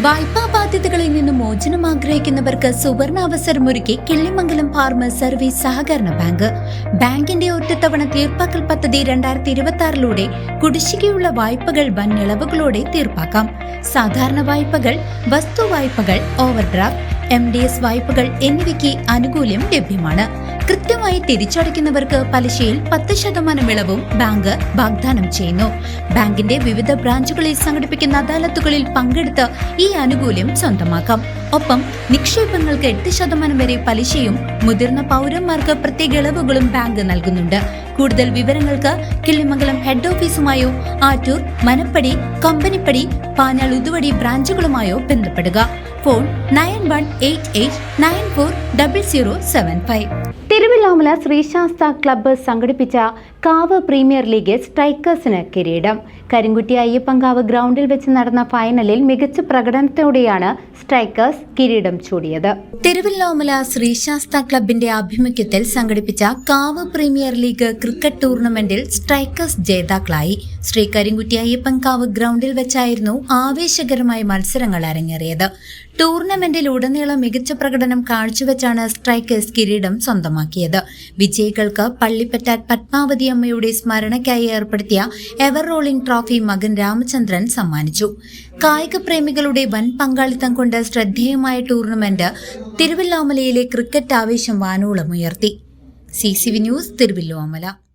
വായ്പാ ബാധ്യതകളിൽ നിന്ന് മോചനം ആഗ്രഹിക്കുന്നവർക്ക് സുവർണ അവസരമൊരുക്കി കിള്ളിമംഗലം ഫാർമ സർവീസ് സഹകരണ ബാങ്ക്. ബാങ്കിന്റെ ഒറ്റത്തവണ തീർപ്പാക്കൽ പദ്ധതി രണ്ടായിരത്തി ഇരുപത്തി ആറിലൂടെ കുടിശ്ശികയുള്ള വായ്പകൾ വൻ ഇളവുകളോടെ തീർപ്പാക്കാം. സാധാരണ വായ്പകൾ വസ്തു വായ്പകൾ ഓവർഡ്രാഫ്റ്റ് എം ഡി എസ് വായ്പകൾ എന്നിവയ്ക്ക് ആനുകൂല്യം ലഭ്യമാണ്. കൃത്യമായി തിരിച്ചടയ്ക്കുന്നവർക്ക് പലിശയിൽ പത്ത് ശതമാനം ഇളവും ബാങ്ക് വാഗ്ദാനം ചെയ്യുന്നു. ബാങ്കിന്റെ വിവിധ ബ്രാഞ്ചുകളിൽ സംഘടിപ്പിക്കുന്ന അദാലത്തുകളിൽ പങ്കെടുത്ത് ഈ ആനുകൂല്യം സ്വന്തമാക്കാം. ഒപ്പം നിക്ഷേപങ്ങൾക്ക് എട്ട് ശതമാനം വരെ പലിശയും മുതിർന്ന പൗരന്മാർക്ക് പ്രത്യേക ഇളവുകളും ബാങ്ക് നൽകുന്നുണ്ട്. കൂടുതൽ വിവരങ്ങൾക്ക് കിള്ളിമംഗലം ഹെഡ് ഓഫീസുമായോ ആറ്റൂർ മനപ്പടി കമ്പനിപ്പടി പാഞ്ഞാൾ ഉതുവടി ബ്രാഞ്ചുകളുമായോ ബന്ധപ്പെടുക. Phone nine one eight eight nine four double zero seven five. Thiruvilwamala Sreesastha club സംഘടിപ്പിച്ച കാവ് പ്രീമിയർ ലീഗ് സ്ട്രൈക്കേഴ്സിന് കിരീടം. കരിങ്കുറ്റി അയ്യപ്പങ്കാവ് ഗ്രൗണ്ടിൽ വെച്ച് നടന്ന ഫൈനലിൽ മികച്ച പ്രകടനത്തോടെയാണ് സ്ട്രൈക്കേഴ്സ് കിരീടം ചൂടിയത്. തിരുവല്ലോമല ശ്രീശാസ്ത ക്ലബിന്റെ ആഭിമുഖ്യത്തിൽ സംഘടിപ്പിച്ച കാവ് പ്രീമിയർ ലീഗ് ക്രിക്കറ്റ് ടൂർണമെന്റിൽ സ്ട്രൈക്കേഴ്സ് ജേതാക്കളായി. ശ്രീ കരിങ്കുറ്റി അയ്യപ്പങ്കാവ് ഗ്രൗണ്ടിൽ വെച്ചായിരുന്നു ആവേശകരമായ മത്സരങ്ങൾ അരങ്ങേറിയത്. ടൂർണമെന്റിൽ ഉടനീളം മികച്ച പ്രകടനം കാഴ്ചവെച്ചാണ് സ്ട്രൈക്കേഴ്സ് കിരീടം സ്വന്തമാക്കിയത്. വിജയികൾക്ക് പള്ളിപ്പറ്റാറ്റ് പത്മാവതി അമ്മയുടെ സ്മരണയ്ക്കായി ഏർപ്പെടുത്തിയ എവർ റോളിംഗ് ട്രോഫി മകൻ രാമചന്ദ്രൻ സമ്മാനിച്ചു. കായിക പ്രേമികളുടെ വൻ പങ്കാളിത്തം കൊണ്ട് ശ്രദ്ധേയമായ ടൂർണമെന്റ് തിരുവല്ലാമലയിലെ ക്രിക്കറ്റ് ആവേശം വാനോളമുയർത്തി C C V news Thiruvilwamala.